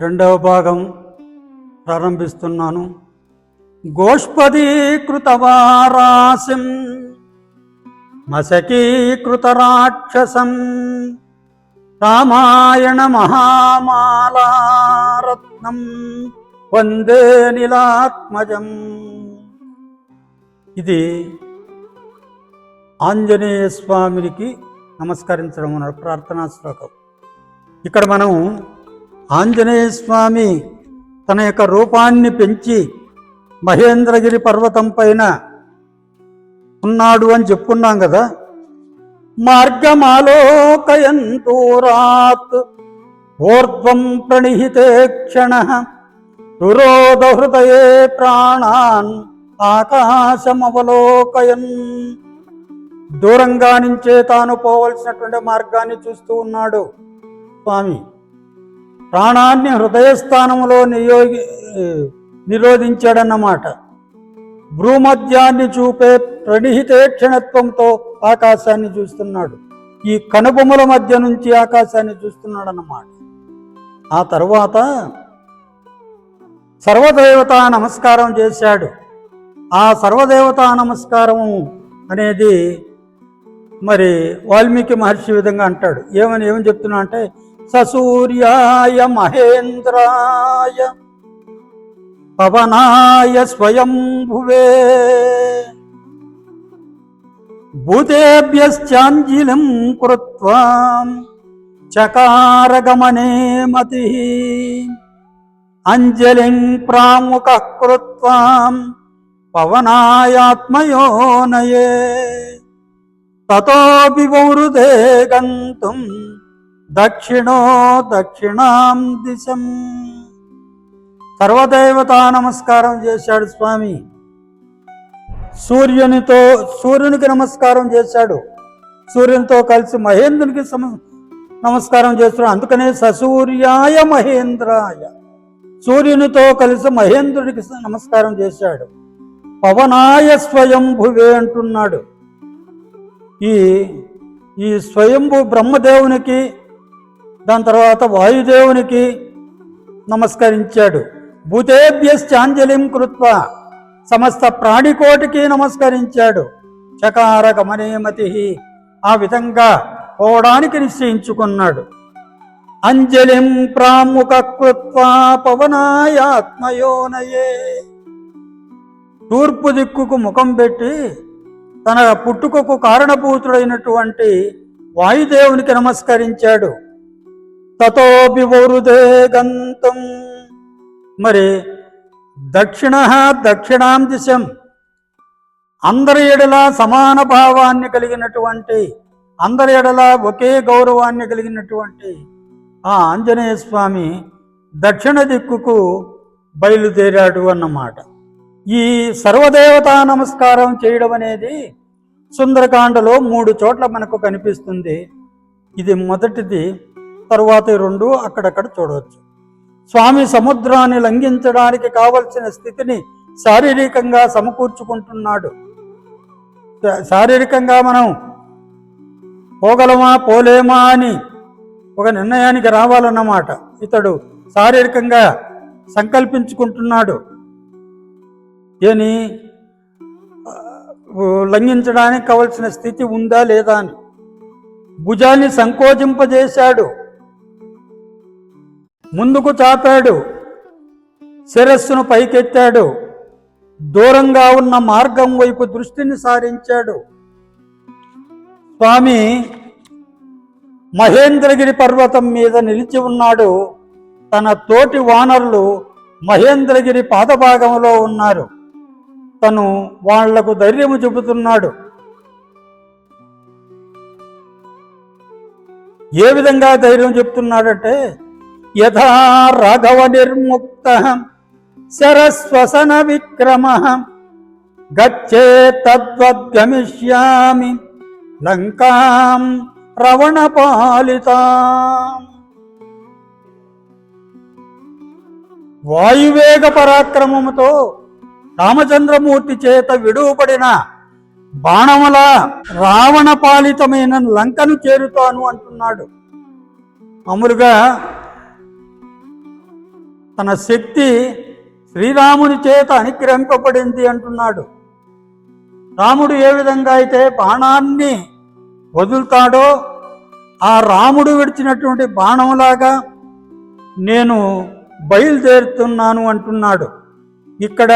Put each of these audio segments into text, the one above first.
రెండవ భాగం ప్రారంభిస్తున్నాను. గోష్పదీకృతవారాసిం మశకీకృత రాక్షసం రామాయణ మహామాలారత్నం వందే నిలాత్మజం. ఇది ఆంజనేయ స్వామికి నమస్కరించడం అన్న ప్రార్థనా శ్లోకం. ఇక్కడ మనం ఆంజనేయ స్వామి తన యొక్క రూపాన్ని పెంచి మహేంద్రగిరి పర్వతం పైన ఉన్నాడు అని చెప్పుకున్నాం కదా. మార్గమాలోకయంతూరాత్ ఊర్ధ్వం ప్రణిహితే క్షణ రురోధ హృదయే ప్రాణాన్ ఆకాశమవలోకయన్. దూరంగా నుంచే తాను పోవలసినటువంటి మార్గాన్ని చూస్తూ ఉన్నాడు స్వామి. ప్రాణాన్ని హృదయస్థానంలో నియోగి నిరోధించాడన్నమాట. భ్రూమధ్యాన్ని చూపే ప్రణిహితే క్షణత్వంతో ఆకాశాన్ని చూస్తున్నాడు. ఈ కనుబొమ్మల మధ్య నుంచి ఆకాశాన్ని చూస్తున్నాడు అన్నమాట ఆ తర్వాత సర్వదేవతా నమస్కారం చేశాడు. ఆ సర్వదేవతా నమస్కారము అనేది మరి వాల్మీకి మహర్షి విధంగా అంటాడు. ఏమని ఏమని చెప్తున్నా అంటే ససూర్యాయ మహేంద్రాయ పవనాయ స్వయంభువే. భూతేభ్యశ్చాంజిలిం కృత్వా చకారగమనే మతి. అంజలిం ప్రాముఖ కృత్వా పవనాయాత్మయోనయే తతోపి వౌరుదే గంతుం దక్షిణో దక్షిణాం దిశం. సర్వదేవతా నమస్కారం చేశాడు స్వామి. సూర్యునితో సూర్యునికి నమస్కారం చేశాడు. సూర్యునితో కలిసి మహేంద్రునికి నమస్కారం చేస్తున్నాడు. అందుకనే ససూర్యాయ మహేంద్రాయ. సూర్యునితో కలిసి మహేంద్రుడికి నమస్కారం చేశాడు. పవనాయ స్వయంభువే అంటున్నాడు. ఈ ఈ స్వయంభు బ్రహ్మదేవునికి దాని తర్వాత వాయుదేవునికి నమస్కరించాడు. భూతేభ్యశ్చాంజలిం కృత్వ సమస్త ప్రాణికోటికి నమస్కరించాడు. చకార గమనేమతి ఆ విధంగా పోవడానికి నిశ్చయించుకున్నాడు. అంజలిం ప్రాముఖ కృత్వా పవనాయాత్మయోనయే. తూర్పు దిక్కుకు ముఖం పెట్టి తన పుట్టుకకు కారణభూతుడైనటువంటి వాయుదేవునికి నమస్కరించాడు. తతోపి వరుదే గంతం. మరి దక్షిణ దక్షిణాం దిశం. అందరి ఎడల సమాన భావాన్ని కలిగినటువంటి అందరి ఎడలా ఒకే గౌరవాన్ని కలిగినటువంటి ఆ ఆంజనేయ స్వామి దక్షిణ దిక్కుకు బయలుదేరాడు అన్నమాట. ఈ సర్వదేవతా నమస్కారం చేయడం అనేది సుందరకాండలో మూడు చోట్ల మనకు కనిపిస్తుంది. ఇది మొదటిది. తరువాత రెండు అక్కడక్కడ చూడవచ్చు. స్వామి సముద్రాన్ని లంఘించడానికి కావలసిన స్థితిని శారీరకంగా సమకూర్చుకుంటున్నాడు. శారీరకంగా మనం పోగలమా పోలేమా అని ఒక నిర్ణయానికి రావాలన్నమాట. ఇతడు శారీరకంగా సంకల్పించుకుంటున్నాడు. ఏని? లంఘించడానికి కావలసిన స్థితి ఉందా లేదా అని. భుజాన్ని సంకోచింపజేశాడు. ముందుకు చాపాడు. శిరస్సును పైకెత్తాడు. దూరంగా ఉన్న మార్గం వైపు దృష్టిని సారించాడు. స్వామి మహేంద్రగిరి పర్వతం మీద నిలిచి ఉన్నాడు. తన తోటి వానరులు మహేంద్రగిరి పాదభాగంలో ఉన్నారు. తను వాళ్ళకు ధైర్యము చెబుతున్నాడు. ఏ విధంగా ధైర్యం చెప్తున్నాడంటే యథా రాఘవ నిర్ముక్త శరస్వసన విక్రమ గచ్చే తద్వద్గమిష్యామి లంకాం రవణపాలిత వాయువేగ పరాక్రమముతో రామచంద్రమూర్తి చేత విడువబడిన బాణముల రావణ పాలితమైన లంకను చేరుతాను అంటున్నాడు. మామూలుగా తన శక్తి శ్రీరాముని చేత అనుగ్రహింపబడింది అంటున్నాడు. రాముడు ఏ విధంగా అయితే బాణాన్ని వదులుతాడో ఆ రాముడు విడిచినటువంటి బాణంలాగా నేను బయలుదేరుతున్నాను అంటున్నాడు. ఇక్కడ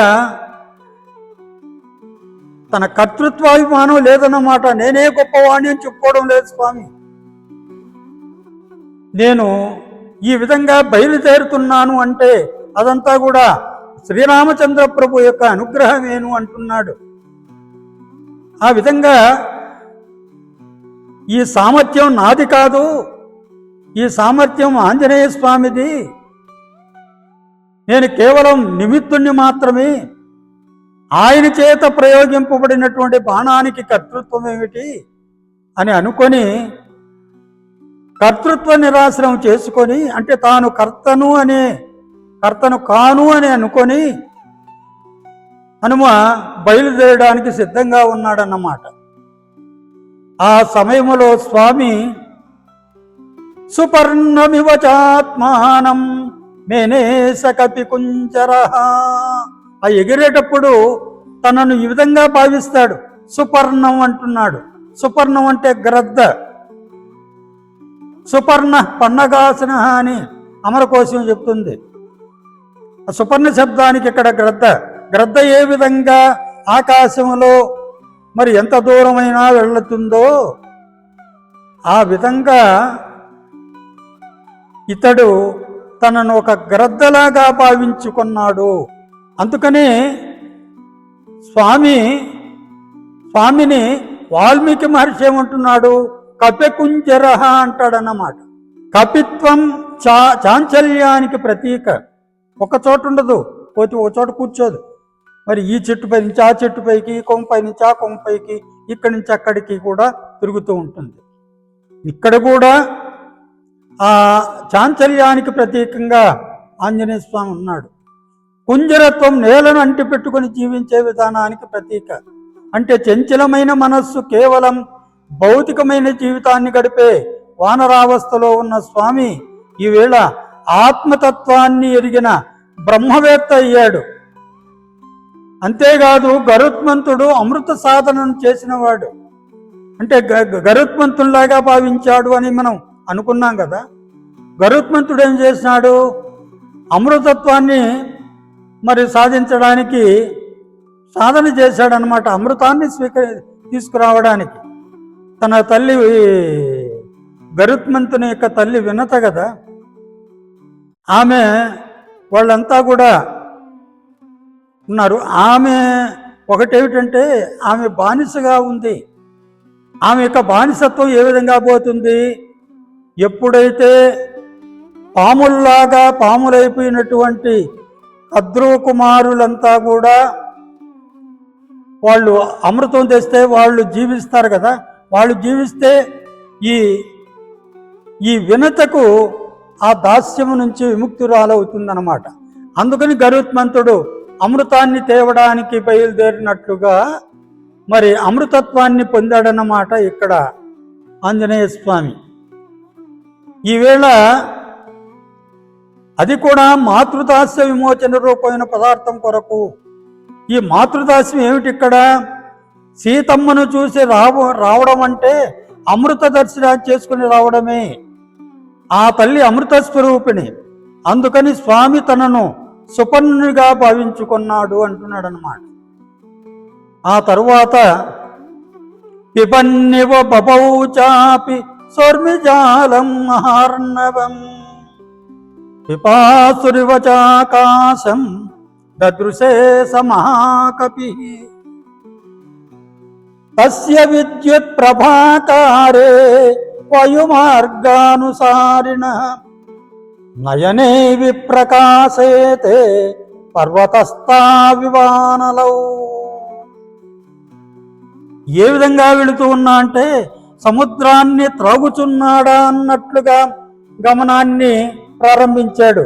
తన కర్తృత్వాభిమానం లేదన్నమాట. నేనే గొప్పవాణి అని చెప్పుకోవడం లేదు స్వామి. నేను ఈ విధంగా బయలుదేరుతున్నాను అంటే అదంతా కూడా శ్రీరామచంద్ర ప్రభు యొక్క అనుగ్రహమేను అంటున్నాడు. ఆ విధంగా ఈ సామర్థ్యం నాది కాదు ఈ సామర్థ్యం ఆంజనేయ స్వామిది. నేను కేవలం నిమిత్తుణ్ణి మాత్రమే ఆయన చేత ప్రయోగింపబడినటువంటి బాణానికి కర్తృత్వం ఏమిటి అని అనుకొని కర్తృత్వ నిరాశ్రయం చేసుకొని అంటే తాను కర్తను అనే కర్తను కాను అని అనుకొని హనుమ బయలుదేరడానికి సిద్ధంగా ఉన్నాడన్నమాట. ఆ సమయంలో స్వామి సుపర్ణమివచాత్మానం చాత్మానం మేనేస కపి కుంజర ఆ ఎగిరేటప్పుడు తనను ఈ విధంగా భావిస్తాడు. సుపర్ణం అంటున్నాడు. సుపర్ణం అంటే గ్రద్ద. సుపర్ణ పన్నగాసన అని అమరకోశం చెప్తుంది. సుపర్ణ శబ్దానికి ఇక్కడ గ్రద్ద గ్రద్ద ఏ విధంగా ఆకాశంలో మరి ఎంత దూరమైనా వెళ్తుందో ఆ విధంగా ఇతడు తనను ఒక గ్రద్దలాగా భావించుకున్నాడు. అందుకనే స్వామి స్వామిని వాల్మీకి మహర్షి ఏమంటున్నాడు? కపికుంజరహ అంటాడన్నమాట. కపిత్వం చా చాంచల్యానికి ప్రతీక. ఒక చోట ఉండదు పోతే ఒక చోట కూర్చోదు. మరి ఈ చెట్టుపై నుంచి ఆ చెట్టుపైకి ఈ కొమ్మపై నుంచి ఆ కొమ్మపైకి ఇక్కడి నుంచి అక్కడికి కూడా తిరుగుతూ ఉంటుంది. ఇక్కడ కూడా ఆ చాంచల్యానికి ప్రతీకంగా ఆంజనేయ స్వామి ఉన్నాడు. కుంజరత్వం నేలను అంటిపెట్టుకుని జీవించే విధానానికి ప్రతీక. అంటే చంచలమైన మనస్సు కేవలం భౌతికమైన జీవితాన్ని గడిపే వానరావస్థలో ఉన్న స్వామి ఈవేళ ఆత్మతత్వాన్ని ఎరిగిన బ్రహ్మవేత్త అయ్యాడు. అంతేకాదు గరుత్మంతుడు అమృత సాధనను చేసినవాడు. అంటే గ- గరుత్మంతుల్లాగా భావించాడు అని మనం అనుకున్నాం కదా. గరుత్మంతుడు ఏం చేసినాడు? అమృతత్వాన్ని మరి సాధించడానికి సాధన చేశాడనమాట అమృతాన్ని స్వీకరి తీసుకురావడానికి. తన తల్లి గరుత్మంతుని యొక్క తల్లి వినత కదా. ఆమె వాళ్ళంతా కూడా ఉన్నారు. ఆమె ఒకటేమిటంటే ఆమె బానిసగా ఉంది. ఆమె యొక్క బానిసత్వం ఏ విధంగా పోతుంది? ఎప్పుడైతే పాముల్లాగా పాములైపోయినటువంటి కద్రువ కుమారులంతా కూడా వాళ్ళు అమృతం తెస్తే వాళ్ళు జీవిస్తారు కదా. వాళ్ళు జీవిస్తే ఈ ఈ వినతకు ఆ దాస్యము నుంచి విముక్తురాలవుతుందన్నమాట. అందుకని గరుత్మంతుడు అమృతాన్ని తేవడానికి బయలుదేరినట్లుగా మరి అమృతత్వాన్ని పొందాడన్నమాట ఇక్కడ ఆంజనేయ స్వామి. ఈవేళ అది కూడా మాతృదాస్య విమోచన రూపమైన పదార్థం కొరకు. ఈ మాతృదాస్యం ఏమిటి ఇక్కడ సీతమ్మను చూసి రావ రావడం అంటే అమృత దర్శనం చేసుకుని రావడమే. ఆ తల్లి అమృత స్వరూపిణి. అందుకని స్వామి తనను సుపర్ణునిగా భావించుకున్నాడు అంటున్నాడు అనమాట ఆ తరువాత పిపన్నివ బపౌ చాపి సోర్మిజాలం మహార్ణవం పిపాసురివచాకాశం దదృశే స మహాకపి. తస్య విద్యుత్ ప్రభాకారే వయుమార్గానుసారిణ. నయనే విప్రకాశేతే పర్వతస్థా వివానలౌ. ఏ విధంగా వెళుతూ ఉన్నా అంటే సముద్రాన్ని త్రాగుచున్నాడా అన్నట్లుగా గమనాన్ని ప్రారంభించాడు.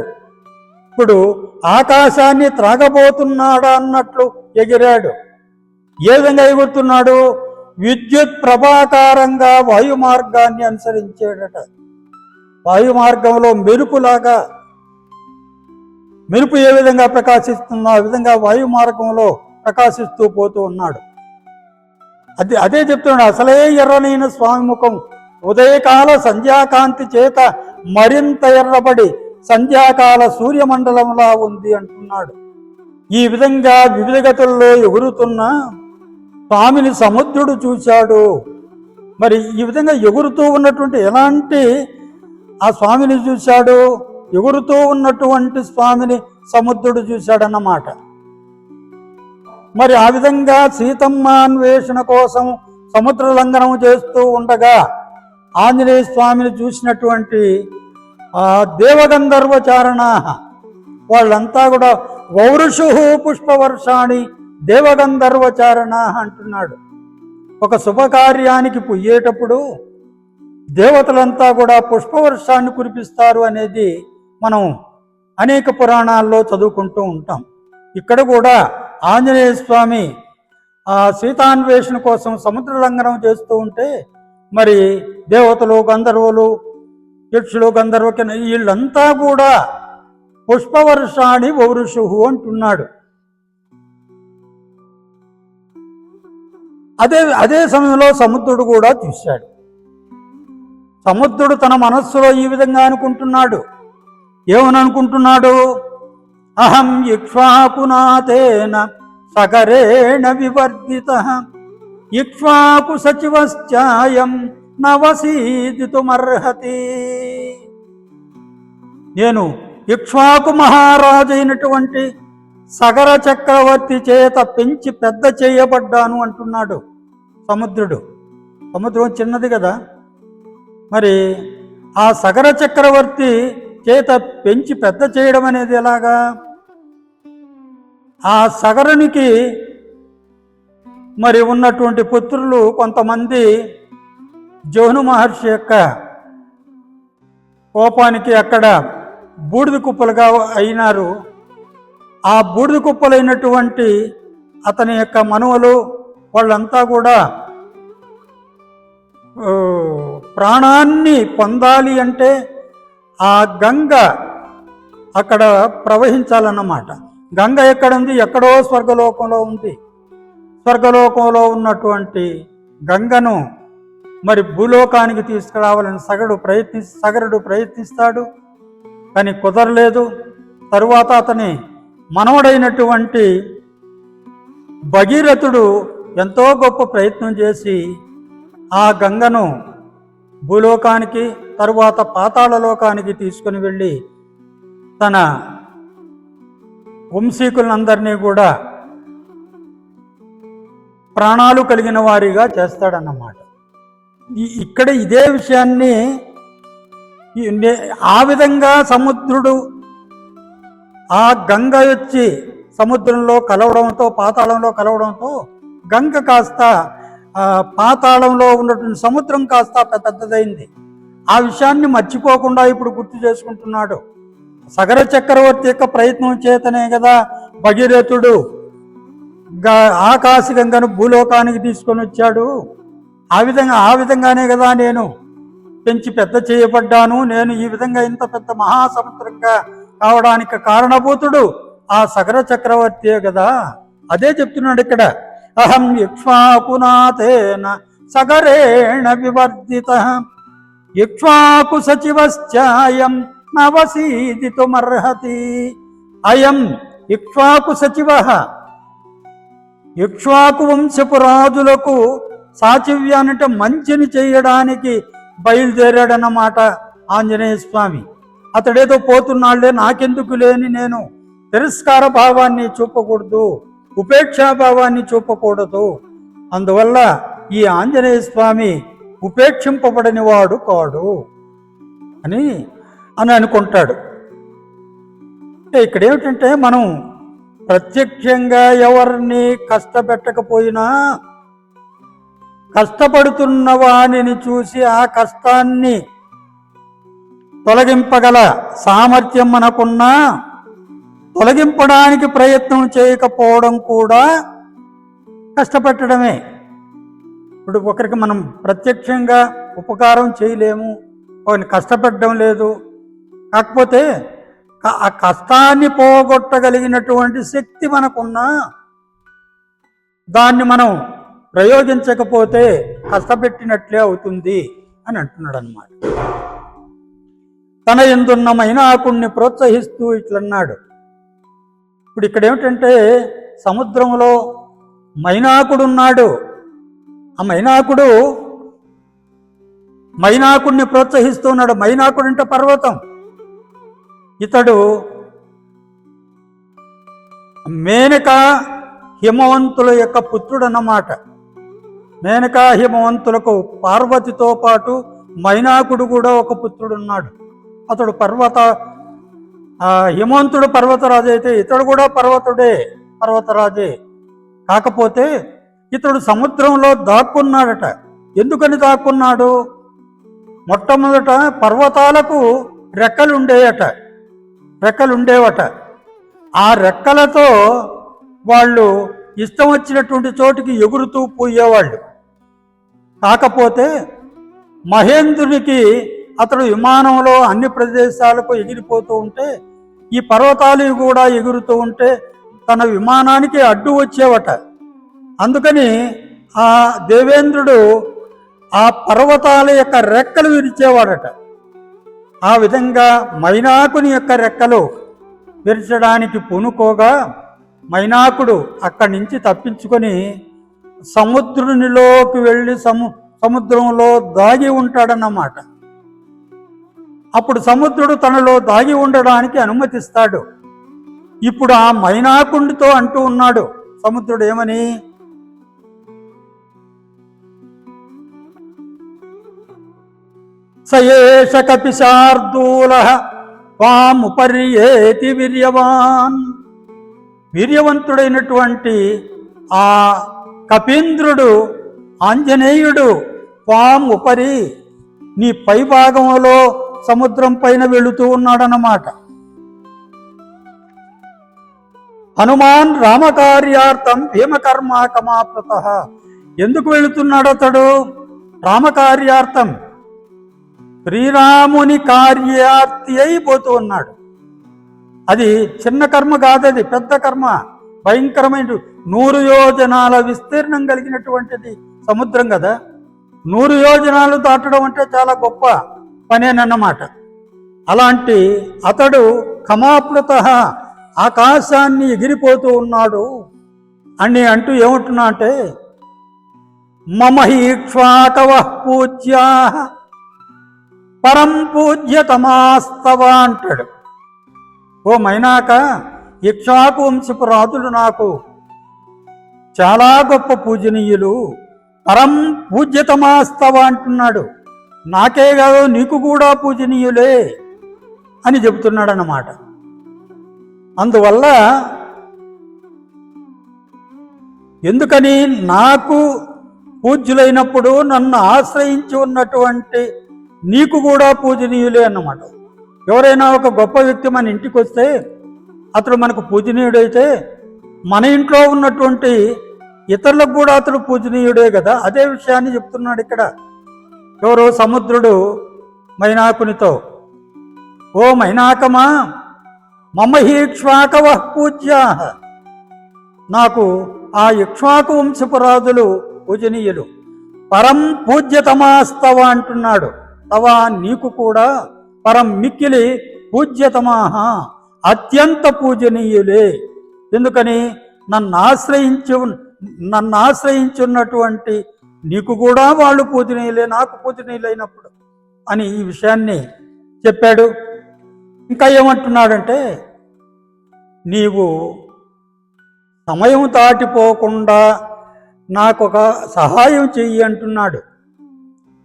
ఇప్పుడు ఆకాశాన్ని త్రాగబోతున్నాడా అన్నట్లు ఎగిరాడు. ఏ విధంగా ఎగురుతున్నాడు విద్యుత్ ప్రభాకారంగా వాయు మార్గాన్ని అనుసరించాడట వాయు మార్గంలో మెరుపులాగా మెరుపు ఏ విధంగా ప్రకాశిస్తుందో ఆ విధంగా వాయు మార్గంలో ప్రకాశిస్తూ పోతూ ఉన్నాడు. అదే అదే చెప్తున్నాడు అసలే ఎర్రనైన స్వామి ముఖం ఉదయకాల సంధ్యాకాంతి చేత మరింత ఎర్రబడి సంధ్యాకాల సూర్యమండలంలా ఉంది అంటున్నాడు. ఈ విధంగా వివిధ గతుల్లో ఎగురుతున్న స్వామిని సముద్రుడు చూశాడు. మరి ఈ విధంగా ఎగురుతూ ఉన్నటువంటి ఎలాంటి ఆ స్వామిని చూశాడు? ఎగురుతూ ఉన్నటువంటి స్వామిని సముద్రుడు చూశాడన్నమాట. మరి ఆ విధంగా సీతమ్మ అన్వేషణ కోసం సముద్ర లంఘనం చేస్తూ ఉండగా ఆంజనేయ స్వామిని చూసినటువంటి ఆ దేవగంధర్వచారణ వాళ్ళంతా కూడా వౌరుషు పుష్పవర్షాణి దేవగంధర్వచారణ అంటున్నాడు. ఒక శుభకార్యానికి పుయ్యేటప్పుడు దేవతలంతా కూడా పుష్పవర్షాన్ని కురిపిస్తారు అనేది మనం అనేక పురాణాల్లో చదువుకుంటూ ఉంటాం. ఇక్కడ కూడా ఆంజనేయ స్వామి ఆ సీతాన్వేషణ కోసం సముద్ర లంఘనం చేస్తూ ఉంటే మరి దేవతలు గంధర్వులు యక్షులు గంధర్వకి వీళ్ళంతా కూడా పుష్పవర్షాన్ని పౌరుషు అంటున్నాడు. అదే అదే సమయంలో సముద్రుడు కూడా చూశాడు. సముద్రుడు తన మనస్సులో ఈ విధంగా అనుకుంటున్నాడు. ఏమని అనుకుంటున్నాడు అహం ఇక్ష్వాకునాథేన సగరేణ వివర్ధిత ఇక్ష్వాకు సచివశ్చాయం నవసీదితుమర్హతి నేను ఇక్ష్వాకు మహారాజు అయినటువంటి సగర చక్రవర్తి చేత పెంచి పెద్ద చేయబడ్డాను అంటున్నాడు సముద్రుడు. సముద్రం చిన్నది కదా. మరి ఆ సగర చక్రవర్తి చేత పెంచి పెద్ద చేయడం అనేది ఎలాగా? ఆ సగరునికి మరి ఉన్నటువంటి పుత్రులు కొంతమంది జోను మహర్షి యొక్క కోపానికి అక్కడ బూడిద కుప్పలుగా అయినారు. ఆ బూడిద కుప్పలైనటువంటి అతని యొక్క మనువలు వాళ్ళంతా కూడా ప్రాణాన్ని పొందాలి అంటే ఆ గంగ అక్కడ ప్రవహించాలన్నమాట. గంగ ఎక్కడ ఉంది ఎక్కడో స్వర్గలోకంలో ఉంది. స్వర్గలోకంలో ఉన్నటువంటి గంగను మరి భూలోకానికి తీసుకురావాలని సగడు ప్రయత్ని సగరుడు ప్రయత్నిస్తాడు కానీ కుదరలేదు. తరువాత అతని మనవడైనటువంటి భగీరథుడు ఎంతో గొప్ప ప్రయత్నం చేసి ఆ గంగను భూలోకానికి తరువాత పాతాళలోకానికి తీసుకుని వెళ్ళి తన వంశీకులందరినీ కూడా ప్రాణాలు కలిగిన వారిగా చేస్తాడన్నమాట. ఇక్కడ ఇదే విషయాన్ని నే- ఆ విధంగా సముద్రుడు ఆ గంగ వచ్చి సముద్రంలో కలవడంతో పాతాళంలో కలవడంతో గంగ కాస్త పాతాళంలో ఉన్నటువంటి సముద్రం కాస్త పెద్దదైంది. ఆ విషయాన్ని మర్చిపోకుండా ఇప్పుడు గుర్తు చేసుకుంటున్నాడు. సగర చక్రవర్తి యొక్క ప్రయత్నం చేతనే కదా భగీరథుడు ఆకాశ గంగను భూలోకానికి తీసుకొని వచ్చాడు. ఆ విధంగా ఆ విధంగానే కదా నేను పెంచి పెద్ద చేయబడ్డాను. నేను ఈ విధంగా ఇంత పెద్ద మహాసముద్రంగా కావడానికి కారణభూతుడు ఆ సగర చక్రవర్తియే కదా. అదే చెప్తున్నాడు ఇక్కడ. అహం ఇక్ష్వాకునాథేన సగరేణ వివర్ధిత. ఇక్ష్వాకు సచివశ్చాయం నవసీదితుమర్హతి. అయం ఇక్ష్వాకు సచివ. ఇక్ష్వాకు వంశపురాజులకు సాచివ్యానంటే మంచిని చేయడానికి బయలుదేరాడన్నమాట ఆంజనేయ స్వామి అతడేదో పోతున్నాళ్ళే నాకెందుకు లేని నేను తిరస్కార భావాన్ని చూపకూడదు ఉపేక్షా భావాన్ని చూపకూడదు. అందువల్ల ఈ ఆంజనేయ స్వామి ఉపేక్షింపబడని వాడు కాడు అని అని అనుకుంటాడు. ఇక్కడ ఏమిటంటే మనం ప్రత్యక్షంగా ఎవరిని కష్టపెట్టకపోయినా కష్టపడుతున్న వాణిని చూసి ఆ కష్టాన్ని తొలగింపగల సామర్థ్యం మనకున్నా తొలగింపడానికి ప్రయత్నం చేయకపోవడం కూడా కష్టపెట్టడమే. ఇప్పుడు ఒకరికి మనం ప్రత్యక్షంగా ఉపకారం చేయలేము ఒకరిని కష్టపెట్టడం లేదు. కాకపోతే ఆ కష్టాన్ని పోగొట్టగలిగినటువంటి శక్తి మనకున్నా దాన్ని మనం ప్రయోగించకపోతే కష్టపెట్టినట్లే అవుతుంది అని అంటున్నాడు అనమాట తన ఎందున్న మైనాకుణ్ణి ప్రోత్సహిస్తూ ఇట్లన్నాడు. ఇప్పుడు ఇక్కడ ఏమిటంటే సముద్రంలో మైనాకుడు ఉన్నాడు ఆ మైనాకుడు మైనాకుడిని ప్రోత్సహిస్తూ ఉన్నాడు మైనాకుడు అంటే పర్వతం. ఇతడు మేనక హిమవంతుల యొక్క పుత్రుడు అన్నమాట మేనకా హిమవంతులకు పార్వతితో పాటు మైనాకుడు కూడా ఒక పుత్రుడు ఉన్నాడు అతడు పర్వత హిమంతుడు హిమవంతుడు పర్వతరాజు అయితే ఇతడు కూడా పర్వతుడే పర్వతరాజే. కాకపోతే ఇతడు సముద్రంలో దాక్కున్నాడట. ఎందుకని దాక్కున్నాడు? మొట్టమొదట పర్వతాలకు రెక్కలుండేయట రెక్కలుండేవట. ఆ రెక్కలతో వాళ్ళు ఇష్టం వచ్చినటువంటి చోటికి ఎగురుతూ పోయేవాళ్ళు. కాకపోతే మహేంద్రునికి అతడు విమానంలో అన్ని ప్రదేశాలకు ఎగిరిపోతూ ఉంటే ఈ పర్వతాలు కూడా ఎగురుతూ ఉంటే తన విమానానికి అడ్డు వచ్చేవట. అందుకని ఆ దేవేంద్రుడు ఆ పర్వతాల యొక్క రెక్కలు విరిచేవాడట. ఆ విధంగా మైనాకుని యొక్క రెక్కలు విరచడానికి పూనుకోగా మైనాకుడు అక్కడి నుంచి తప్పించుకొని సముద్రునిలోకి వెళ్ళి సము సముద్రంలో దాగి ఉంటాడన్నమాట. అప్పుడు సముద్రుడు తనలో దాగి ఉండడానికి అనుమతిస్తాడు. ఇప్పుడు ఆ మైనాకుండితో అంటూ ఉన్నాడు సముద్రుడు ఏమని? సయేష కపిశార్దూల వాముపర్యేతి వీర్యవాన్. వీర్యవంతుడైనటువంటి ఆ కపీంద్రుడు ఆంజనేయుడు పాం ఉపరి నీ పై భాగంలో సముద్రం పైన వెళుతూ ఉన్నాడన్నమాట. హనుమాన్ రామకార్యార్థం భీమకర్మ కమాప్రత ఎందుకు వెళుతున్నాడు అతడు? రామకార్యార్థం. శ్రీరాముని కార్యార్థి అయిపోతూ ఉన్నాడు. అది చిన్న కర్మ కాదది పెద్ద కర్మ. భయంకరమైన నూరు యోజనాల విస్తీర్ణం కలిగినటువంటిది సముద్రం కదా. నూరు యోజనాలు దాటడం అంటే చాలా గొప్ప. పనేనన్నమాట. అలాంటి అతడు కమాప్లుత ఆకాశాన్ని ఎగిరిపోతూ ఉన్నాడు. అని అంటూ ఏమంటున్నా అంటే మమహీక్ష్వాకవ పూజ్యా పరం పూజ్యతమాస్తవ అంటాడు. ఓ మైనాక ఇక్షాకు వంశపు రాజులు నాకు చాలా గొప్ప పూజనీయులు పరం పూజ్యతమాస్తవ అంటున్నాడు. నాకే కాదు నీకు కూడా పూజనీయులే అని చెబుతున్నాడు అన్నమాట అందువల్ల ఎందుకని నాకు పూజ్యులైనప్పుడు నన్ను ఆశ్రయించి ఉన్నటువంటి నీకు కూడా పూజనీయులే అన్నమాట. ఎవరైనా ఒక గొప్ప వ్యక్తి మన ఇంటికి వస్తే అతడు మనకు పూజనీయుడైతే మన ఇంట్లో ఉన్నటువంటి ఇతరులకు కూడా అతడు పూజనీయుడే కదా. అదే విషయాన్ని చెప్తున్నాడు ఇక్కడ. ఎవరు సముద్రుడు మైనాకునితో ఓ మైనాకమా మమ హీక్ష్వాకవ పూజ్యా. నాకు ఆ ఇక్ష్వాకు వంశపు రాజులు పూజనీయులు. పరం పూజ్యతమాస్తవ అంటున్నాడు. తవా నీకు కూడా పరం మిక్కిలి పూజ్యతమాహ. అత్యంత పూజనీయులే. ఎందుకని? నన్ను ఆశ్రయించు నన్ను ఆశ్రయించున్నటువంటి నీకు కూడా వాళ్ళు పూజనీయులే నాకు పూజనీయులైనప్పుడు అని ఈ విషయాన్ని చెప్పాడు. ఇంకా ఏమంటున్నాడంటే నీవు సమయం దాటిపోకుండా నాకు ఒక సహాయం చెయ్యి అంటున్నాడు.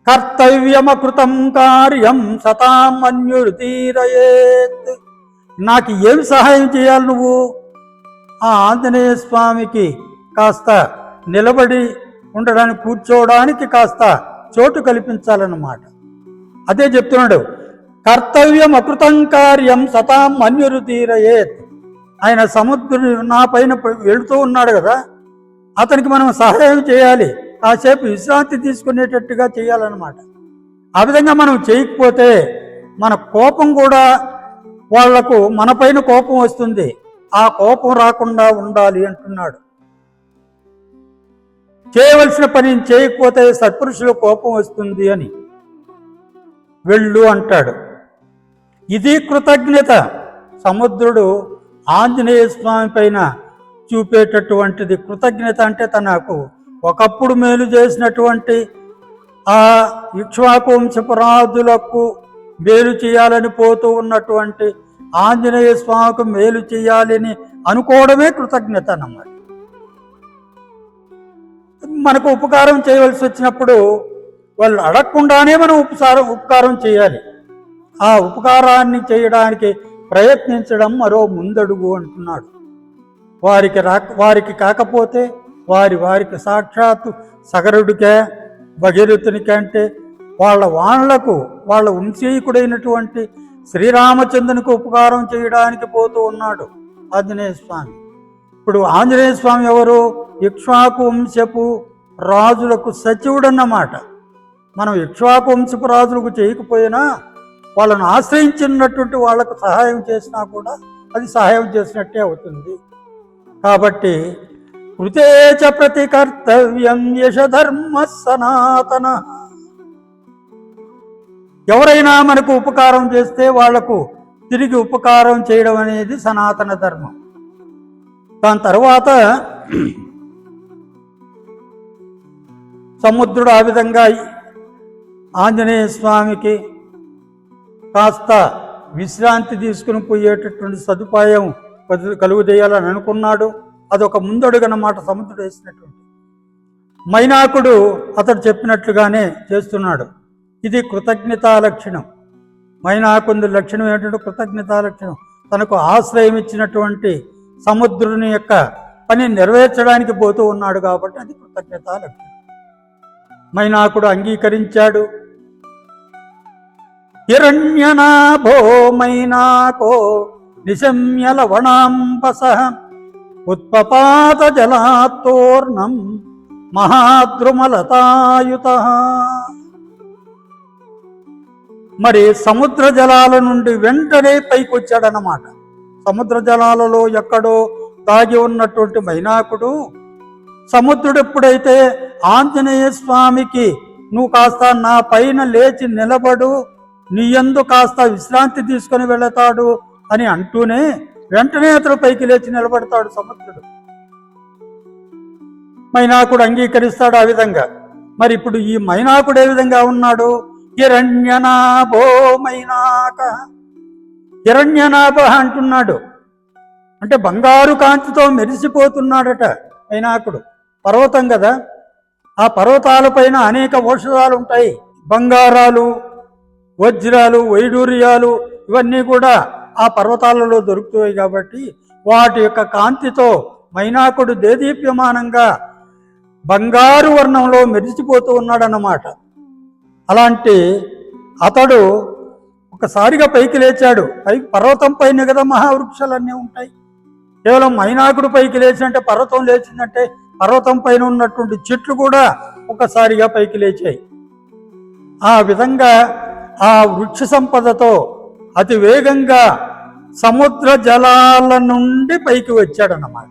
కర్తవ్యమకృతం కార్యం సతాం అన్యురుతీరయేత్ నాకు ఏం సహాయం చేయాలి నువ్వు? ఆ ఆంజనేయ స్వామికి కాస్త నిలబడి ఉండడానికి కూర్చోవడానికి కాస్త చోటు కల్పించాలన్నమాట. అదే చెప్తున్నాడు కర్తవ్యం అకృతం కార్యం సతాం అన్యురు తీరయేత్ ఆయన సముద్రుడు నా పైన వెళుతూ ఉన్నాడు కదా అతనికి మనం సహాయం చేయాలి. కాసేపు విశ్రాంతి తీసుకునేటట్టుగా చేయాలన్నమాట. ఆ విధంగా మనం చేయకపోతే మన కోపం కూడా వాళ్ళకు మనపైన కోపం వస్తుంది. ఆ కోపం రాకుండా ఉండాలి అంటున్నాడు. చేయవలసిన పని చేయకపోతే సత్పురుషుల కోపం వస్తుంది అని. వెళ్ళు అంటాడు. ఇది కృతజ్ఞత. సముద్రుడు ఆంజనేయ స్వామి పైన చూపేటటువంటిది కృతజ్ఞత అంటే తనకు ఒకప్పుడు మేలు చేసినటువంటి ఆ ఇక్ష్వాకు మేలు చేయాలని పోతూ ఉన్నటువంటి ఆంజనేయ స్వామికి మేలు చేయాలని అనుకోవడమే కృతజ్ఞత అన్నమాట. మనకు ఉపకారం చేయవలసి వచ్చినప్పుడు వాళ్ళు అడగకుండానే మనం ఉపసారం ఉపకారం చేయాలి. ఆ ఉపకారాన్ని చేయడానికి ప్రయత్నించడం మరో ముందడుగు అంటున్నాడు. వారికి రా వారికి కాకపోతే వారి వారికి సాక్షాత్తు సగరుడికే భగీరథునికే అంటే వాళ్ళ వాళ్ళకు వాళ్ళ వంశీకుడైనటువంటి శ్రీరామచంద్రునికి ఉపకారం చేయడానికి పోతూ ఉన్నాడు ఆంజనేయ స్వామి. ఇప్పుడు ఆంజనేయ స్వామి ఎవరు? ఇక్ష్వాకు వంశపు రాజులకు సచివుడన్నమాట. మనం ఇక్ష్వాకు వంశపు రాజులకు చేయకపోయినా వాళ్ళను ఆశ్రయించినటువంటి వాళ్ళకు సహాయం చేసినా కూడా అది సహాయం చేసినట్టే అవుతుంది. కాబట్టి కృతేచ ప్రతి కర్తవ్యం యశధర్మ సనాతన. ఎవరైనా మనకు ఉపకారం చేస్తే వాళ్ళకు తిరిగి ఉపకారం చేయడం అనేది సనాతన ధర్మం. దాని తర్వాత సముద్రుడు ఆ విధంగా ఆంజనేయ స్వామికి కాస్త విశ్రాంతి తీసుకుని పోయేటటువంటి సదుపాయం కలుగు- చేయాలని అనుకున్నాడు. అదొక ముందడుగనమాట సముద్రుడు వేసినటువంటి. మైనాకుడు అతడు చెప్పినట్లుగానే చేస్తున్నాడు. ఇది కృతజ్ఞతా లక్షణం. మైనాకుంది లక్షణం ఏంటంటే కృతజ్ఞతా లక్షణం. తనకు ఆశ్రయం ఇచ్చినటువంటి సముద్రుని యొక్క పని నెరవేర్చడానికి పోతూ ఉన్నాడు కాబట్టి అది కృతజ్ఞత లక్షణం మైనాకుడు అంగీకరించాడు. హిరణ్యనాభో మైనాకో నిశమ్య లవణాంబస ఉత్పపాత జలాత్తోర్ణం మహాద్రుమలతాయుత. మరి సముద్ర జలాల నుండి వెంటనే పైకొచ్చాడనమాట సముద్ర జలాలలో ఎక్కడో దాగి ఉన్నటువంటి మైనాకుడు సముద్రుడు ఎప్పుడైతే ఆంజనేయ స్వామికి నువ్వు కాస్త నా పైన లేచి నిలబడు నీ ఎందు కాస్త విశ్రాంతి తీసుకొని వెళతాడు అని అంటూనే వెంటనే అతడు పైకి లేచి నిలబడతాడు సముద్రుడు. మైనాకుడు అంగీకరిస్తాడు ఆ విధంగా. మరి ఇప్పుడు ఈ మైనాకుడు ఏ విధంగా ఉన్నాడు? హిరణ్యనాభో మైనాక హిరణ్యనాభ అంటున్నాడు. అంటే బంగారు కాంతితో మెరిసిపోతున్నాడట మైనాకుడు. పర్వతం కదా. ఆ పర్వతాలపైన అనేక ఔషధాలు ఉంటాయి బంగారాలు వజ్రాలు వైడూర్యాలు ఇవన్నీ కూడా ఆ పర్వతాలలో దొరుకుతాయి కాబట్టి వాటి యొక్క కాంతితో మైనాకుడు దేదీప్యమానంగా బంగారు వర్ణంలో మెరిసిపోతూ ఉన్నాడన్నమాట. అలాంటి అతడు ఒక్కసారిగా పైకి లేచాడు. పైకి పర్వతం పైన కదా మహావృక్షాలన్నీ ఉంటాయి. కేవలం మైనాకుడు పైకి లేచినంటే పర్వతం లేచిందంటే పర్వతం పైన ఉన్నటువంటి చెట్లు కూడా ఒకసారిగా పైకి లేచాయి. ఆ విధంగా ఆ వృక్ష సంపదతో అతి వేగంగా సముద్ర జలాల నుండి పైకి వచ్చాడన్నమాట.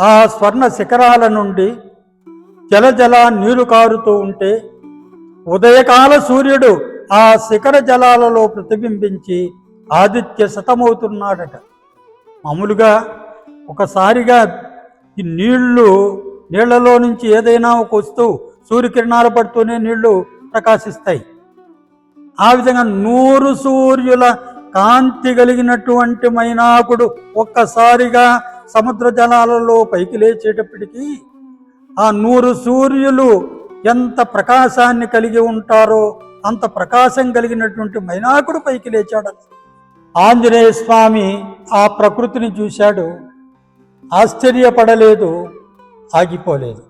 ఆ స్వర్ణ శిఖరాల నుండి జల జల నీరు కారుతూ ఉంటే ఉదయకాల సూర్యుడు ఆ శిఖర జలాలలో ప్రతిబింబించి ఆదిత్య శతమవుతున్నాడట. మామూలుగా ఒకసారిగా ఈ నీళ్ళు నీళ్ళలో నుంచి ఏదైనా ఒక వస్తువు సూర్యకిరణాలు పడుతూనే నీళ్ళు ప్రకాశిస్తాయి. ఆ విధంగా నూరు సూర్యుల కాంతి కలిగినటువంటి మైనాకుడు ఒక్కసారిగా సముద్ర జలాలలో పైకి లేచేటప్పటికీ ఆ నూరు సూర్యులు ఎంత ప్రకాశాన్ని కలిగి ఉంటారో అంత ప్రకాశం కలిగినటువంటి మైనాకుడు పైకి లేచాడు ఆంజనేయ స్వామి ఆ ప్రకృతిని చూశాడు. ఆశ్చర్యపడలేదు ఆగిపోలేదు.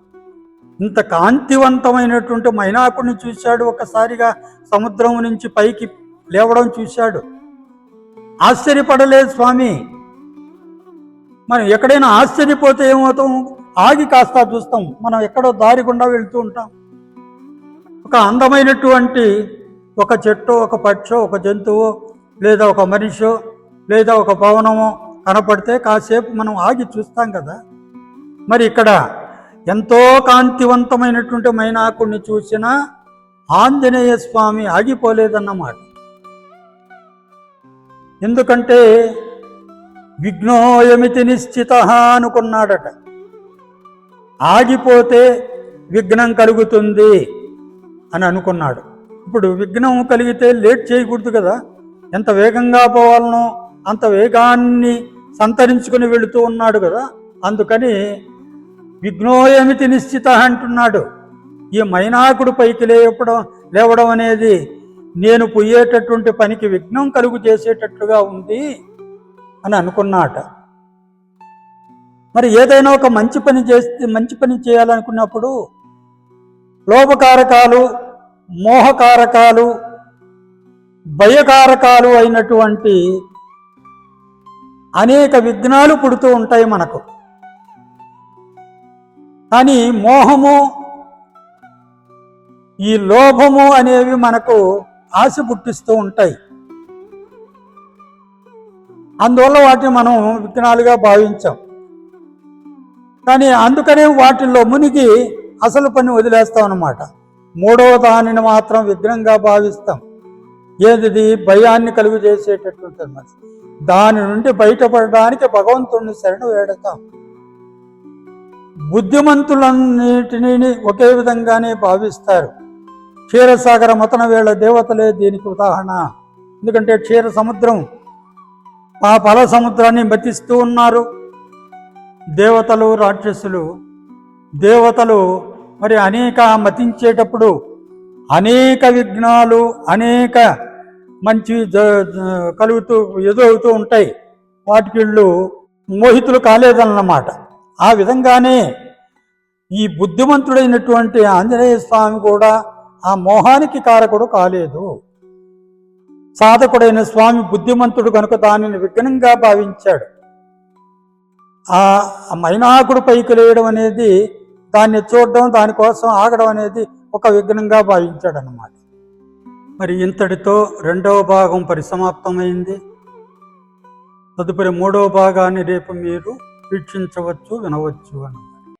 ఇంత కాంతివంతమైనటువంటి మైనాకుడిని చూశాడు. ఒకసారిగా సముద్రం నుంచి పైకి లేవడం చూశాడు. ఆశ్చర్యపడలేదు స్వామి. మనం ఎక్కడైనా ఆశ్చర్యపోతే ఏమవుతాం? ఆగి కాస్త చూస్తాం. మనం ఎక్కడో దారి గుండా వెళ్తూ ఉంటాం. ఒక అందమైనటువంటి ఒక చెట్టు ఒక పక్షో ఒక జంతువు లేదా ఒక మనిషో లేదా ఒక భవనమో కనపడితే కాసేపు మనం ఆగి చూస్తాం కదా. మరి ఇక్కడ ఎంతో కాంతివంతమైనటువంటి మైనాకుడిని చూసిన ఆంజనేయ స్వామి ఆగిపోలేదన్నమాట. ఎందుకంటే విఘ్నోయమితి నిశ్చిత అనుకున్నాడట. ఆగిపోతే విఘ్నం కలుగుతుంది. అని అనుకున్నాడు. ఇప్పుడు విఘ్నం కలిగితే లేట్ చేయకూడదు కదా. ఎంత వేగంగా పోవాలనో అంత వేగాన్ని సంతరించుకుని వెళుతూ ఉన్నాడు కదా. అందుకని విఘ్నోయమితి నిశ్చిత అంటున్నాడు. ఈ మైనాకుడు పైకి లేపడం లేవడం అనేది నేను పోయేటటువంటి పనికి విఘ్నం కలుగు చేసేటట్లుగా ఉంది అని అనుకున్నాట. మరి ఏదైనా ఒక మంచి పని చేస్తే మంచి పని చేయాలనుకున్నప్పుడు లోపకారకాలు మోహకారకాలు భయకారకాలు అయినటువంటి అనేక విఘ్నాలు పుడుతూ ఉంటాయి మనకు. కానీ మోహము ఈ లోభము అనేవి మనకు ఆశ పుట్టిస్తూ ఉంటాయి. అందువల్ల వాటిని మనం విఘ్నాలుగా భావించాం. కానీ అందుకనే వాటిల్లో మునిగి అసలు పని వదిలేస్తాం అన్నమాట. మూడవ దానిని మాత్రం విఘ్నంగా భావిస్తాం. ఏది భయాన్ని కలుగు చేసేటటువంటి దాని నుండి బయటపడడానికి భగవంతుడిని శరణు వేడతాం. బుద్ధిమంతులన్నిటిని ఒకే విధంగానే భావిస్తారు. క్షీరసాగర మతన వేళ దేవతలే దీనికి ఉదాహరణ. ఎందుకంటే క్షీర సముద్రం ఆ పల సముద్రాన్ని మతిస్తూ ఉన్నారు. దేవతలు రాక్షసులు దేవతలు మరి అనేక మతించేటప్పుడు అనేక విఘ్నాలు అనేక మంచి జ- కలుగుతూ ఎదురవుతూ ఉంటాయి. వాటికి వీళ్ళు మోహితులు కాలేదన్నమాట. ఆ విధంగానే ఈ బుద్ధిమంతుడైనటువంటి ఆంజనేయ స్వామి కూడా ఆ మోహానికి కారకుడు కాలేదు. సాధకుడైన స్వామి బుద్ధిమంతుడు కనుక దానిని విఘ్నంగా భావించాడు. ఆ మైనాకుడు పైకి లేయడం అనేది దాన్ని చూడడం దానికోసం ఆగడం అనేది ఒక విఘ్నంగా భావించాడు అన్నమాట మరి ఇంతటితో రెండవ భాగం పరిసమాప్తమైంది. తదుపరి మూడవ భాగాన్ని రేపు మీరు వీక్షించవచ్చు వినవచ్చు అని.